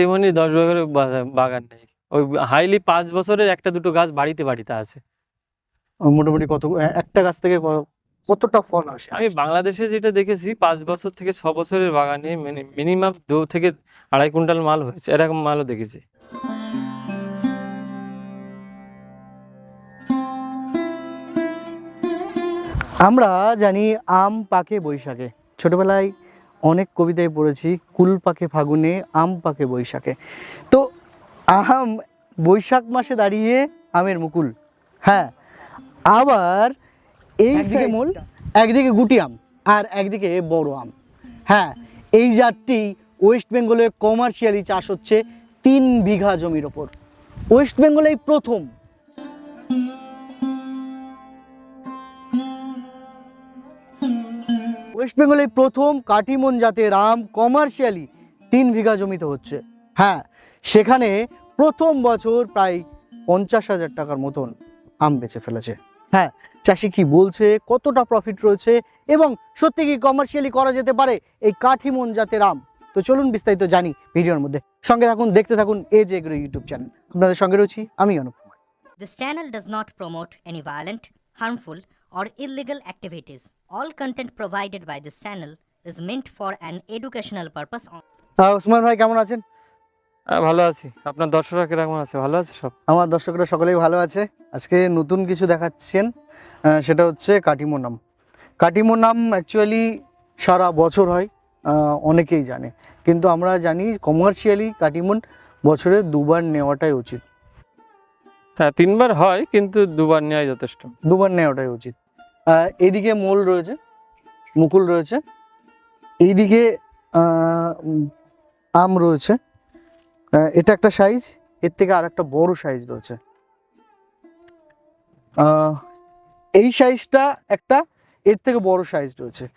কাটিমনি দশ বছরের বাগান নেই। ওই হাইলি পাঁচ বছরের একটা দুটো গাছ বাড়িতে বাড়িতে আছে। মোটামুটি কত একটা গাছ থেকে কতটা ফল আসে? আমি বাংলাদেশে যেটা দেখেছি পাঁচ বছর থেকে ছ বছরের বাগানে মানে মিনিমাম দু থেকে আড়াই কুইন্টাল মাল হয়েছে। এরকম মালও দেখেছি। আমরা জানি আম পাকে বৈশাখে। ছোটবেলায় অনেক কবিতায় পড়েছি কুল পাকে ফাগুনে আম পাকে বৈশাখে। তো আম বৈশাখ মাসে দাঁড়িয়ে আমের মুকুল। হ্যাঁ আবার এই দিকে মূল একদিকে গুটি আম আর একদিকে বড় আম। হ্যাঁ এই জাতটি ওয়েস্ট বেঙ্গলে কমার্শিয়ালি চাষ হচ্ছে তিন বিঘা জমির ওপর। ওয়েস্ট বেঙ্গলেই প্রথম। ওয়েস্ট বেঙ্গলে প্রথম কাটিমন জাতের আম কমার্শিয়ালি তিন বিঘা জমিতে হচ্ছে। হ্যাঁ সেখানে প্রথম বছর প্রায় পঞ্চাশ হাজার টাকার মতন আম বেচে ফেলেছে। হ্যাঁ চাষি কি বলছে? কতটা প্রফিট রয়েছে? এবং সত্যি কি কমার্শিয়ালি করা যেতে পারে এই কাঠিমন জাতের আম? তো চলুন বিস্তারিত জানি ভিডিওর মধ্যে। সঙ্গে থাকুন দেখতে থাকুন এজ এগ্রো ইউটিউব চ্যানেল আপনাদের সঙ্গে রয়েছি আমি Anup Kumar. This channel does not promote any violent, harmful, or illegal activities. All content provided by this channel is meant for an educational purpose Osman ভাই কেমন আছেন? ভালো আছি। আপনার দর্শকরা কীরকম আছে? ভালো আছে সব? আমার দর্শকরা সকলেই ভালো আছে। আজকে নতুন কিছু দেখাচ্ছেন সেটা হচ্ছে কাটিমো নাম। কাটিমো নাম অ্যাকচুয়ালি সারা বছর হয় অনেকেই জানে। কিন্তু আমরা জানি কমার্শিয়ালি কাটিমন বছরে দুবার নেওয়াটাই উচিত। হ্যাঁ তিনবার হয় কিন্তু দুবার নেওয়াই যথেষ্ট। দুবার নেওয়াটাই উচিত। আহ, এইদিকে মোল রয়েছে মুকুল রয়েছে। এইদিকে আম রয়েছে। এটা একটা সাইজ এর থেকে আর একটা বড় সাইজ রয়েছে। এই সাইজটা একটা এর থেকে বড় সাইজ রয়েছে।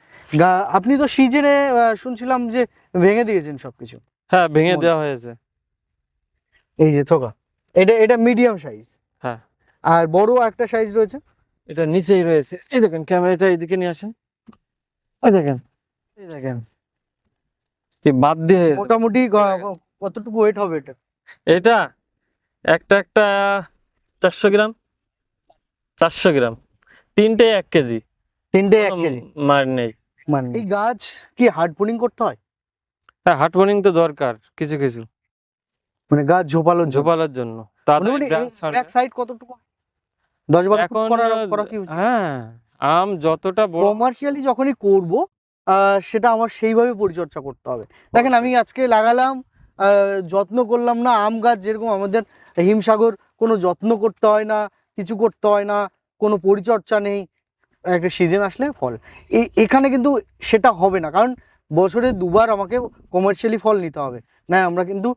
আপনি তো সিজনে শুনছিলাম যে ভেঙে দিয়েছেন সবকিছু। হ্যাঁ ভেঙে দেওয়া হয়েছে। এই যে থোকা। এটা এটা মিডিয়াম সাইজ হ্যাঁ। আর বড় একটা সাইজ রয়েছে। এটা নিচেই রয়েছে। এই দেখেন ক্যামেরাটা এইদিকে নিয়ে আসেন। ওই দেখেন এই দেখেন। কি বাদ দিয়ে মোটামুটি কতটুকু ওয়েট হবে এটা? এটা একটা একটা চারশো গ্রাম। চারশো গ্রাম। তিনটে এক কেজি। তিনটে এক কেজি। মার নেই। মানে এই গাছ কি হার্ড পুলিং করতে হয়? হ্যাঁ হার্ট বোনিং তো দরকার কিছু কিছু। মানে গাছ ঝোপালো ঝোপালার জন্য। ব্যাক সাইড কতটুকু? দশ করা করা কি হ্যাঁ আম যতটা বড় কমার্শিয়ালি যখনই করব সেটা আমার সেইভাবে পরিচর্যা করতে হবে। দেখেন আমি আজকে লাগালাম যত্ন করলাম না আম গাছ যেরকম আমাদের হিমসাগর কোনো যত্ন করতে হয় না কিছু করতে হয় না কোনো পরিচর্যা নেই একটা সিজন আসলে ফল। এখানে কিন্তু সেটা হবে না কারণ বছরে দুবার আমাকে কমার্শিয়ালি ফল নিতে হবে। না আমরা কিন্তু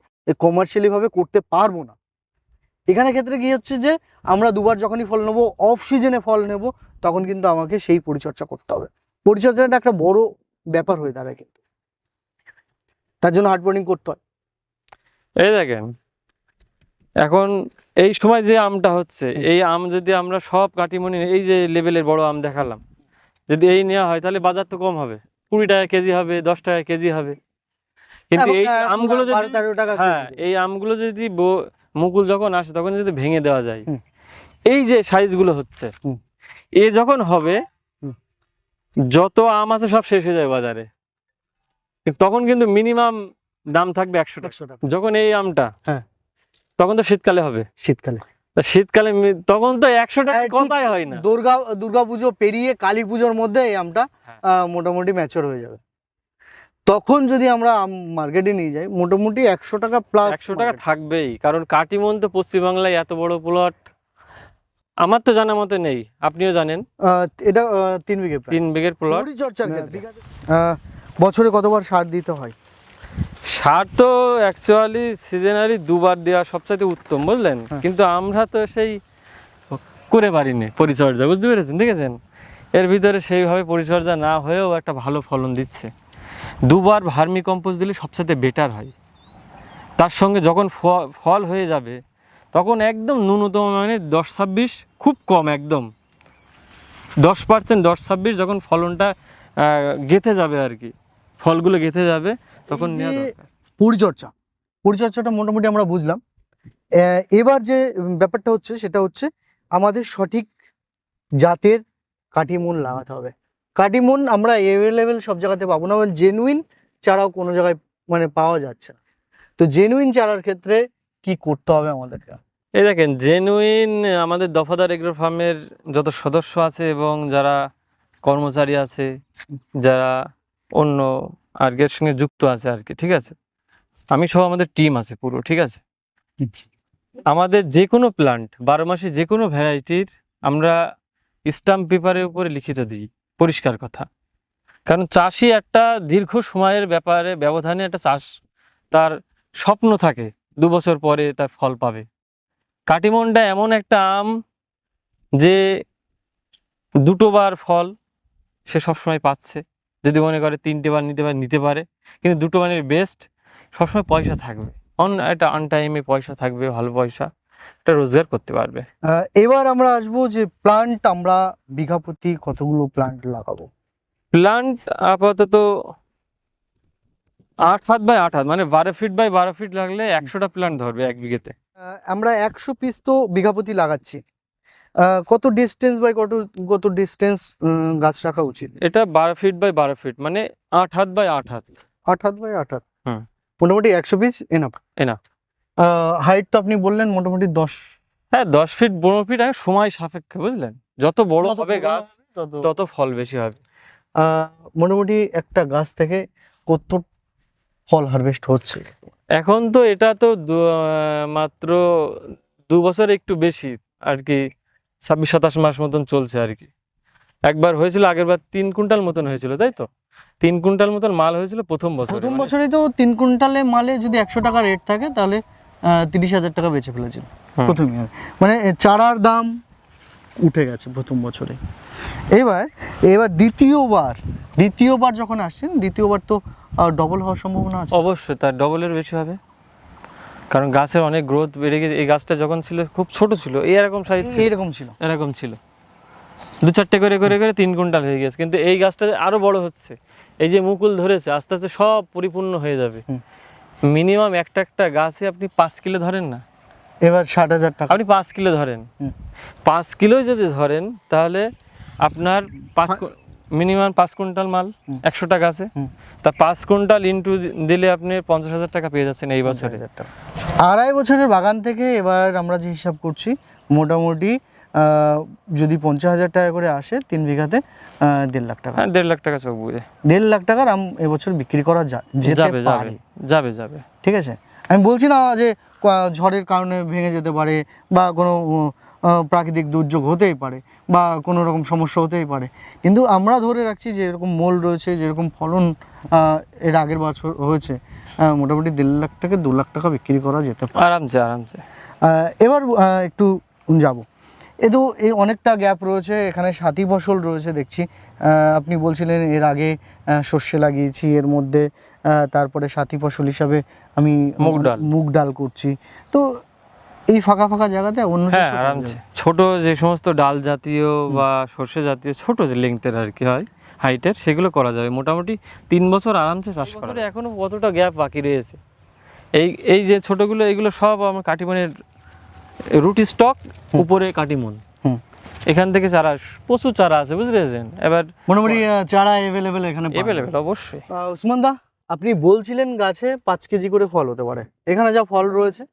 কমার্শিয়ালি ভাবে করতে পারব না। এখানে ক্ষেত্রে কি হচ্ছে যে, আমরা দুবার যখনই ফল নেব অফ সিজনে ফল নেব, তখন কিন্তু আমাকে সেই পরিচর্যা করতে হবে। পরিচর্যাটা একটা বড় ব্যাপার হয়ে দাঁড়ায় কিন্তু। তার জন্য হার্ড বোর্ডিং করতে হয়। এই দেখেন, এখন এই সময় যে আমটা হচ্ছে, এই আম যদি আমরা সব কাটিমনি এই যে লেভেলের বড় আম দেখালাম, যদি এই নেওয়া হয়, তাহলে বাজার তো কম হবে। কুড়ি টাকা কেজি হবে, দশ টাকা কেজি হবে। কিন্তু এই আমগুলো যদি হ্যাঁ এই আমগুলো যদি মুকুল যখন আসে তখন যদি ভেঙে দেওয়া যায়। এই যে সাইজগুলো হচ্ছে এ যখন হবে যত আম আছে সব শেষ হয়ে যায় বাজারে। তখন কিন্তু মিনিমাম দাম থাকবে একশো টাকা। যখন এই আমটা হ্যাঁ। তখন তো শীতকালে হবে। শীতকালে। শীতকালে তখন তো একশো টাকা হ্যাঁ, কথাই হয় না। দুর্গা দুর্গা পুজো পেরিয়ে কালী পুজোর মধ্যে এই আমটা হ্যাঁ। মোটামুটি ম্যাচর হয়ে যাবে। তখন যদি আমরা আম মার্কেটে নিয়ে যাই মোটামুটি একশো টাকা প্লাস একশো টাকা থাকবেই কারণ কাটিমন তো পশ্চিমবাংলায় এত বড় প্লট আমার তো জানা মতে নেই আপনিও জানেন? এটা তিন বিঘে তিন বিঘের প্লট পরিচর্যার ক্ষেত্রে। বছরে কতবার সার দিতে হয়? সার তো অ্যাকচুয়ালি সিজনালি দুবার দেওয়া সবচাইতে উত্তম বুঝলেন? হ্যাঁ। কিন্তু আমরা তো সেই করে পারিনি পরিচর্যা বুঝতে পেরেছেন? দেখেছেন? এর ভিতরে সেইভাবে পরিচর্যা না হয়েও একটা ভালো ফলন দিচ্ছে। দুবার ভার্মি কম্পোস্ট দিলে সবসাথে বেটার হয়। তার সঙ্গে যখন ফল হয়ে যাবে তখন একদম ন্যূনতম মানে দশ ছাব্বিশ খুব কম একদম। দশ পার্সেন্ট দশ ছাব্বিশ যখন ফলনটা গেঁথে যাবে আর কি ফলগুলো গেঁথে যাবে তখন নেওয়া দরকার। পরিচর্যা পরিচর্যাটা মোটামুটি আমরা বুঝলাম। এবার যে ব্যাপারটা হচ্ছে সেটা হচ্ছে আমাদের সঠিক জাতের কাটিমুন লাগাতে হবে। কাটিমুন আমরা অ্যাভেলেবেল সব জায়গাতে পাবো না জেনুইন চারাও কোনো জায়গায় মানে পাওয়া যাচ্ছে না। তো জেনুইন চারার ক্ষেত্রে কি করতে হবে আমাদেরকে? এই দেখেন জেনুইন আমাদের দফাদার এগ্রো ফার্মের যত সদস্য আছে এবং যারা কর্মচারী আছে, যারা অন্য আর কি এর সঙ্গে যুক্ত আছে আর কি ঠিক আছে? আমি সহ আমাদের টিম আছে পুরো, ঠিক আছে? আমাদের যে কোনো প্লান্ট বারো মাসে যে কোনো ভ্যারাইটির আমরা স্টাম্প পেপারের উপরে লিখিত দিই। পরিষ্কার কথা। কারণ চাষি একটা দীর্ঘ সময়ের ব্যাপারে, ব্যবধানে একটা চাষ, তার স্বপ্ন থাকে, দু বছর পরে তার ফল পাবে। কাটিমনটা এমন একটা আম যে দুটো বার ফল সে সবসময় পাচ্ছে। যদি মনে করে তিনটে বার নিতে পারে নিতে পারে। কিন্তু দুটো বারের বেস্ট সবসময় পয়সা থাকবে। অন, একটা আনটাইমে পয়সা থাকবে, ভালো পয়সা। একটা রোজগার করতে পারবে। এবার আমরা আসব যে প্লান্ট আমরা বিঘা প্রতি কতগুলো প্লান্ট লাগাবো? প্লান্ট আপাতত আট হাত বাই আট হাত মানে বারো ফিট বাই বারো ফিট লাগলে একশোটা প্লান্ট ধরবে এক বিঘেতে। আমরা একশো পিস তো বিঘা প্রতি লাগাচ্ছি। কত ডিস্টেন্স বাই কত কত ডিস্টেন্স গাছ রাখা উচিত? এটা বারো ফিট বাই বারো ফিট মানে আট হাত বাই আট হাত। আট হাত বাই আট হাত। হুম। মোটামুটি একশো পিস এনাফ Enough. হাইট তো আপনি বললেন মোটামুটি দশ হ্যাঁ দশ ফিট পনেরো ফিট আর সময় সাপেক্ষে বুঝলেন? যত বড় হবে গাছ তত- ফল বেশি হবে। মোটামুটি একটা গাছ থেকে কত ফল হারভেস্ট হচ্ছে? এখন তো এটা তো দু- মাত্র দু বছর একটু বেশি আর কি ছাব্বিশ সাতাশ মাস মতন চলছে আর কি। একবার হয়েছিল আগের বার তিন কুইন্টাল মতন হয়েছিল তাই তো? তিন কুইন্টাল মতন মাল হয়েছিল প্রথম বছর প্রথম বছরেই তো তিন কুইন্টালে মালে যদি একশো টাকা রেট থাকে তাহলে তিরিশ হাজার টাকা বেঁচে ফেলেছিল হুম। প্রথমে মানে চারার দাম উঠে গেছে প্রথম বছরে। এবার এবার দ্বিতীয়বার দ্বিতীয়বার যখন আসছেন দ্বিতীয়বার তো ডবল হওয়ার সম্ভাবনা আছে। অবশ্যই তার ডবলের বেশি হবে। কারণ গাছের অনেক গ্রোথ বেড়ে গেছে। এই গাছটা যখন ছিল খুব ছোট ছিল। এই এরকম সাইজ ছিল। এরকম ছিল। এরকম ছিল। দু চারটে করে করে করে তিন কুইন্টাল হয়ে গেছে। কিন্তু এই গাছটা আরও বড় হচ্ছে। এই যে মুকুল ধরেছে আস্তে আস্তে সব পরিপূর্ণ হয়ে যাবে। মিনিমাম একটা একটা গাছে আপনি পাঁচ কিলো ধরেন না? এবার ষাট হাজার টাকা। আপনি পাঁচ কিলো ধরেন। পাঁচ কিলো যদি ধরেন তাহলে আপনার পাঁচ মিনিমাম পাঁচ কুইন্টাল মাল হুম। একশোটা গাছে তা পাঁচ কুইন্টাল ইন্টু দিলে আপনি পঞ্চাশ হাজার টাকা পেয়ে যাচ্ছেন এই বছরে। টাকা। আড়াই বছরের বাগান থেকে এবার আমরা যে হিসাব করছি মোটামুটি যদি পঞ্চাশ হাজার টাকা করে আসে তিন বিঘাতে দেড় লাখ টাকা। হ্যাঁ দেড় লাখ টাকা চোখ বুঝে। দেড় লাখ টাকার আম এবছর বিক্রি করা যাবে যাবে যাবে ঠিক আছে? আমি বলছি না যে ঝড়ের কারণে ভেঙে যেতে পারে বা কোনো প্রাকৃতিক দুর্যোগ হতেই পারে বা কোনো রকম সমস্যা হতেই পারে। কিন্তু আমরা ধরে রাখছি যে এরকম মোল রয়েছে যেরকম ফলন এর আগের বছর হয়েছে মোটামুটি দেড় লাখ থেকে দু লাখ টাকা বিক্রি করা যেতে পারে। আরামসে আরামসে। এবার একটু যাব। এ তো এই অনেকটা গ্যাপ রয়েছে এখানে সাথী ফসল রয়েছে দেখছি। আহ, আপনি বলছিলেন এর আগে সর্ষে লাগিয়েছি এর মধ্যে আহ, তারপরে সাথী ফসল হিসাবে আমি মুগ ডাল। মুগ ডাল করছি। তো এই ফাঁকা ফাঁকা জায়গাতে অন্য হ্যাঁ আরামসে ছোট যে সমস্ত ডাল জাতীয় বা সর্ষে জাতীয় ছোট যে লেংথের আর কি হয় হাইটের সেগুলো করা যাবে। মোটামুটি তিন বছর আরামসে চাষ করা। এখনও কতটা গ্যাপ বাকি রয়েছে। এই এই যে ছোটগুলো এগুলো সব আমার কাটিমনের রুটি স্টক উপরে কাটিমন। হুম। এখান থেকে চারা প্রচুর চারা আছে বুঝতে পেরেছেন এবার মোটামুটি চারা এভেলেবেল এখানে যাবে। অবশ্যই। উসমান দা আপনি বলছিলেন গাছে পাঁচ কেজি করে ফল হতে পারে। এখানে যা ফল রয়েছে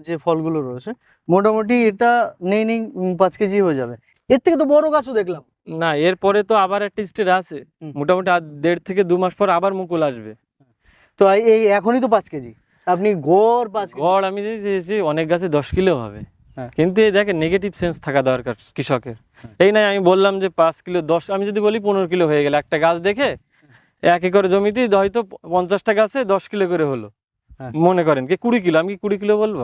যে ফলগুলো রয়েছে মোটামুটি এটা নেই নেই পাঁচ কেজি হয়ে যাবে। এর থেকে তো বড় গাছও দেখলাম। না এরপরে তো আবার একটা স্টেট আছে। মোটামুটি আর দেড় থেকে দু মাস পর আবার মুকুল আসবে। তো এই- এই এখনই তো পাঁচ কেজি। আপনি গড় পাঁচ গড় আমি চেয়েছি অনেক গাছে দশ কিলো হবে। হ্যাঁ। কিন্তু এই দেখেন নেগেটিভ সেন্স থাকা দরকার কৃষকের। এই নাই আমি বললাম যে পাঁচ কিলো দশ আমি যদি বলি পনেরো কিলো হয়ে গেল একটা গাছ দেখে এক একর জমিতেই হয়তো পঞ্চাশটা গাছে দশ কিলো করে হলো। হ্যাঁ। মনে করেন কি কুড়ি কিলো আমি কি কুড়ি কিলো বলব?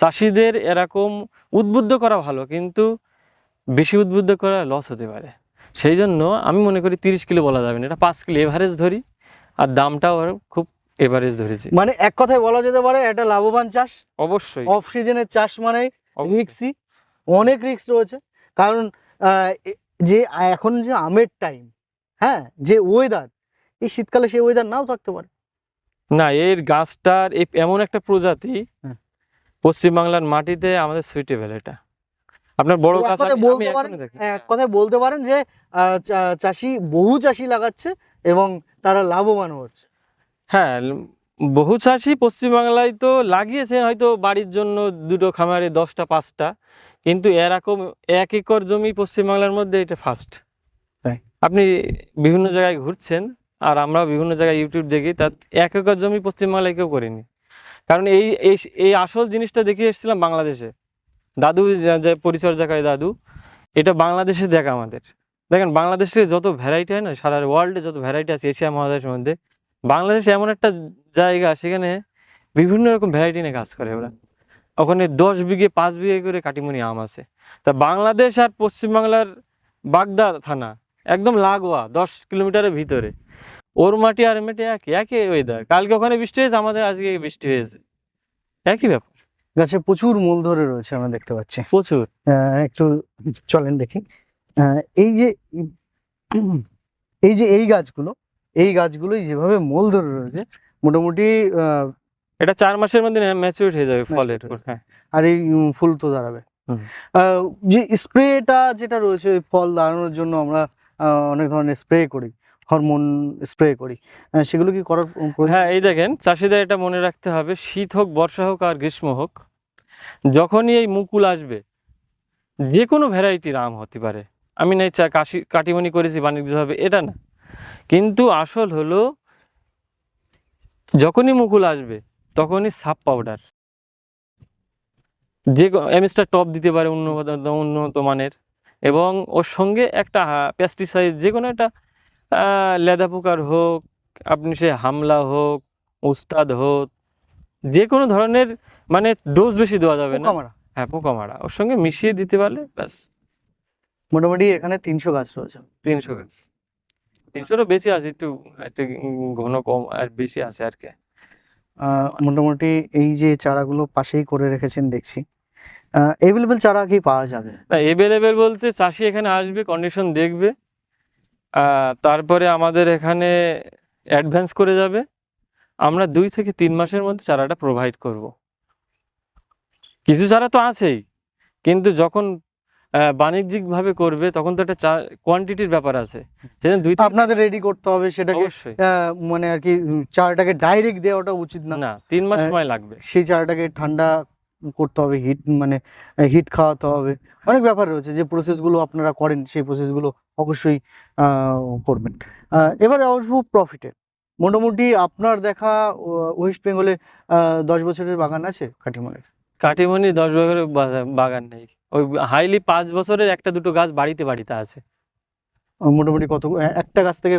চাষিদের এরকম উদ্বুদ্ধ করা ভালো কিন্তু বেশি উদ্বুদ্ধ করা লস হতে পারে। সেই জন্য আমি মনে করি তিরিশ কিলো বলা যাবে না এটা পাঁচ কিলো এভারেজ ধরি। আর দামটাও খুব এভারেজ ধরেছি। মানে এক কথায় বলা যেতে পারে একটা লাভবান চাষ। অবশ্যই। অফ সিজনের চাষ মানে। রিক্সি অনেক রিক্স রয়েছে। কারণ যে এখন যে আমের টাইম হ্যাঁ যে ওয়েদার এই শীতকালে সেই ওয়েদার নাও থাকতে পারে। না এর গাছটার এমন একটা প্রজাতি পশ্চিমবাংলার মাটিতে আমাদের সুইটেবল এটা। আপনার বড় গাছ বলতে পারেন এক কথায় বলতে পারেন যে আহ, চাষি বহু চাষি লাগাচ্ছে এবং তারা লাভবান হচ্ছে। হ্যাঁ বহু চাষি পশ্চিমবাংলায় তো লাগিয়েছে হয়তো বাড়ির জন্য দুটো খামারে দশটা পাঁচটা। কিন্তু এরকম এক একর জমি পশ্চিমবাংলার মধ্যে এটা ফার্স্ট আপনি বিভিন্ন জায়গায় ঘুরছেন আর আমরা বিভিন্ন জায়গায় ইউটিউব দেখি তার এক একর জমি পশ্চিমবাংলায় কেউ করিনি। কারণ এই এই এই আসল জিনিসটা দেখে এসেছিলাম বাংলাদেশে। দাদু যে পরিচর্যা করে দাদু এটা বাংলাদেশে দেখা আমাদের। দেখেন বাংলাদেশে যত ভ্যারাইটি হয় না সারা ওয়ার্ল্ডে যত ভ্যারাইটি আছে এশিয়া মহাদেশের মধ্যে বাংলাদেশ এমন একটা জায়গা সেখানে বিভিন্ন রকম ভ্যারাইটি নিয়ে কাজ করে ওরা। ওখানে দশ বিঘে পাঁচ বিঘে করে কাটিমনি আম আছে। তা বাংলাদেশ আর পশ্চিমবাংলার বাগদা থানা একদম লাগোয়া দশ কিলোমিটারের ভিতরে। ওর মাটি আর মাটি একই একই ওয়েদার কালকে ওখানে বৃষ্টি হয়েছে আমাদের আজকে বৃষ্টি হয়েছে। একই ব্যাপার। গাছে প্রচুর মূল ধরে রয়েছে আমরা দেখতে পাচ্ছি। প্রচুর। একটু চলেন দেখি। এই যে এই যে এই গাছগুলো এই গাছগুলোই যেভাবে মোল ধরে রয়েছে মোটামুটি এটা চার মাসের মধ্যে ম্যাচিউর হয়ে যাবে ফলের Mature হ্যাঁ। আর এই ফুল তো দাঁড়াবে। যে স্প্রেটা যেটা রয়েছে ওই ফল দাঁড়ানোর জন্য আমরা অনেক ধরনের স্প্রে করি হরমোন স্প্রে করি। সেগুলো কি করার হ্যাঁ এই দেখেন চাষিদের এটা মনে রাখতে হবে শীত হোক বর্ষা হোক আর গ্রীষ্ম হোক যখনই এই মুকুল আসবে যে কোনো ভ্যারাইটির আম হতে পারে। আমি চা কাশি কাটিমনি করেছি বাণিজ্যভাবে এটা না। কিন্তু আসল হলো যখনই মুকুল আসবে তখনই সাপ পাউডার যে এমএসটা টপ দিতে পারে উন্নত উন্নত মানের এবং ওর সঙ্গে একটা পেস্টিসাইড যে কোনো একটা লেদা পোকার হোক আপনি সে হামলা হোক উস্তাদ হোক যে কোনো ধরনের মানে ডোজ বেশি দেওয়া যাবে না। পোকামারা। হ্যাঁ পোকা মারা ওর সঙ্গে মিশিয়ে দিতে পারলে ব্যাস। মোটামুটি এখানে তিনশো গাছ রয়েছে। তিনশো গাছ। তিনশোরও বেশি আছে একটু একটু ঘন কম আর বেশি আছে আর কি। মোটামুটি এই যে চারাগুলো পাশেই করে রেখেছেন দেখছি। এভেলেবেল চারা কি পাওয়া যাবে? না এভেলেবেল বলতে চাষি এখানে আসবে কন্ডিশন দেখবে তারপরে আমাদের এখানে অ্যাডভান্স করে যাবে। আমরা দুই থেকে তিন মাসের মধ্যে চারাটা প্রোভাইড করব। কিছু চারা তো আছেই কিন্তু যখন বাণিজ্যিকভাবে করবে তখন তো একটা কোয়ান্টিটির ব্যাপার আছে। সেজন্য দুই আপনাদের রেডি করতে হবে সেটাকে মানে আর কি চারাটাকে ডাইরেক্ট দেওয়াটা উচিত না। না তিন মাস সময় লাগবে। সেই চারাটাকে ঠান্ডা করতে হবে হিট মানে হিট খাওয়াতে হবে। অনেক ব্যাপার রয়েছে যে প্রসেসগুলো আপনারা করেন সেই প্রসেসগুলো অবশ্যই আহ, করবেন। আহ, এবারে আসব প্রফিটে মোটামুটি আপনার দেখা ওয়েস্ট বেঙ্গলে দশ বছরের বাগান আছে কাঠিমালের কাটিমনি দশ বছরের বাগা- বাগান নেই। ওই হাইলি পাঁচ বছরের একটা দুটো গাছ বাড়িতে বাড়িতে আছে। মোটামুটি কত একটা গাছ থেকে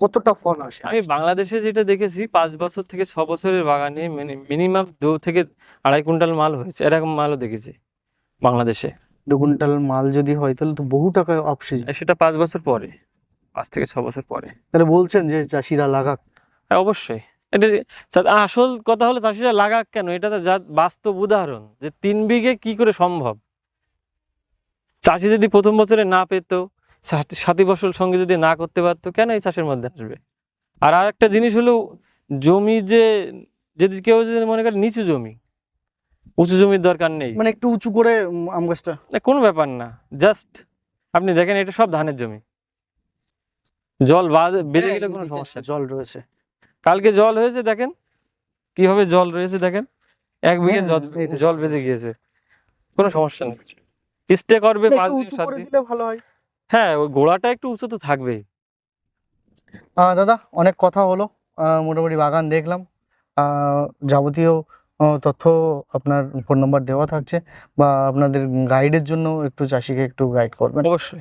কতটা ফল আসে? আমি বাংলাদেশে যেটা দেখেছি পাঁচ বছর থেকে ছ বছরের বাগানে মিনিমাম দু থেকে আড়াই কুইন্টাল মাল হয়েছে এরকম মালও দেখেছি বাংলাদেশে। দু কুইন্টাল মাল যদি হয় তাহলে তো বহু টাকা অপসিজ আর সেটা পাঁচ বছর পরে পাঁচ থেকে ছ বছর পরে। তাহলে বলছেন যে চাষিরা লাগাক। হ্যাঁ অবশ্যই। এটা আসল কথা হলো চাষিরা লাগাক কেন? এটা তো যা বাস্তব উদাহরণ যে তিন বিঘে কি করে সম্ভব? চাষি যদি প্রথম বছরে না পেত সাথী- ফসল সঙ্গে যদি না করতে পারতো কেন এই চাষের মধ্যে আসবে? আর আরেকটা জিনিস হলো জমি যে যদি কেউ যদি মনে করেন নিচু জমি উঁচু জমির দরকার নেই। মানে একটু উঁচু করে আম গাছটা। না, কোনো ব্যাপার না। জাস্ট আপনি দেখেন এটা সব ধানের জমি। জল বাদ- বেঁধে গেলে কোনো সমস্যা জল রয়েছে। কালকে জল হয়েছে দেখেন। কীভাবে জল রয়েছে দেখেন। এক বিঘে হ্যাঁ, জল বেঁধে গিয়েছে। কোনো সমস্যা নেই। স্টে করবে পাঁচ দিন সাত দিন। ভালো হয়। হ্যাঁ ওই গোড়াটা একটু উঁচু তো থাকবে। আহ, দাদা অনেক কথা হলো। মোটামুটি বাগান দেখলাম। আহ, যাবতীয় তথ্য আপনার ফোন নম্বর দেওয়া থাকছে। বা আপনাদের গাইডের জন্য একটু চাষিকে একটু গাইড করবেন। অবশ্যই।